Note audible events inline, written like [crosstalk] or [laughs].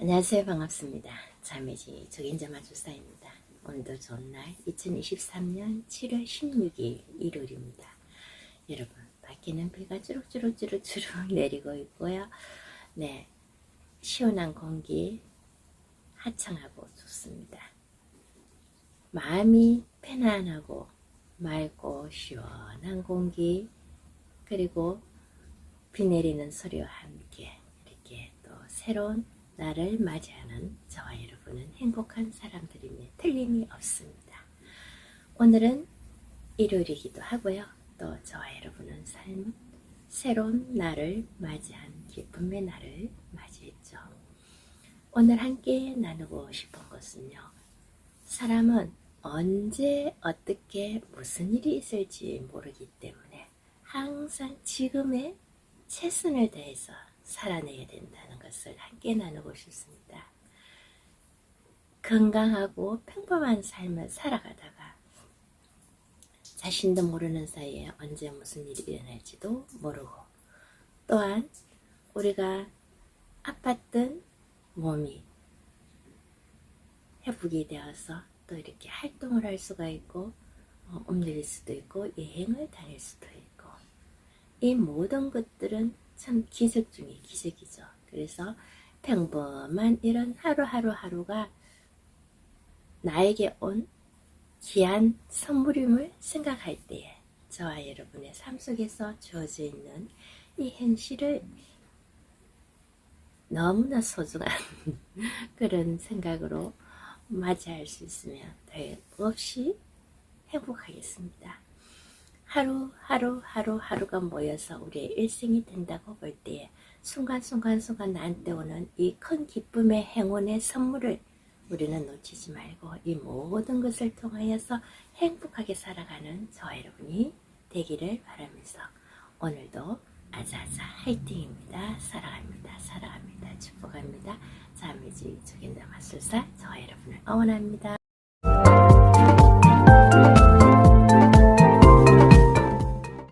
안녕하세요. 반갑습니다. 자매지 적인자 마주사입니다. 오늘도 좋은 날 2023년 7월 16일 일요일입니다. 여러분 밖에는 비가 주룩주룩주룩주룩 [laughs] 내리고 있고요. 네, 시원한 공기 하청하고 좋습니다. 마음이 편안하고 맑고 시원한 공기 그리고 비 내리는 소리와 함께 이렇게 또 새로운 날을 맞이하는 저와 여러분은 행복한 사람들임에 틀림이 없습니다. 오늘은 일요일이기도 하고요. 또 저와 여러분은 삶은 새로운 날을 맞이한 기쁨의 날을 맞이했죠. 오늘 함께 나누고 싶은 것은요. 사람은 언제 어떻게 무슨 일이 있을지 모르기 때문에 항상 지금의 최선을 다해서 살아내야 된다는 것을 함께 나누고 싶습니다. 건강하고 평범한 삶을 살아가다가 자신도 모르는 사이에 언제 무슨 일이 일어날지도 모르고 또한 우리가 아팠던 몸이 회복이 되어서 또 이렇게 활동을 할 수가 있고 어, 움직일 수도 있고 여행을 다닐 수도 있고 이 모든 것들은 참 기적 중의 기적이죠. 그래서 평범한 이런 하루하루 하루가 나에게 온 귀한 선물임을 생각할 때에 저와 여러분의 삶 속에서 주어져 있는 이 현실을 너무나 소중한 [laughs] 그런 생각으로 맞이할 수 있으면 더없이 행복하겠습니다. 하루 하루 하루 하루가 모여서 우리의 일생이 된다고 볼 때에 순간순간 순간 나한테 오는 이 큰 기쁨의 행운의 선물을 우리는 놓치지 말고 이 모든 것을 통하여서 행복하게 살아가는 저와 여러분이 되기를 바라면서 오늘도 아자아자 화이팅입니다. 사랑합니다. 사랑합니다. 축복합니다. 자매지 주긴다 마술사 저와 여러분을 응원합니다.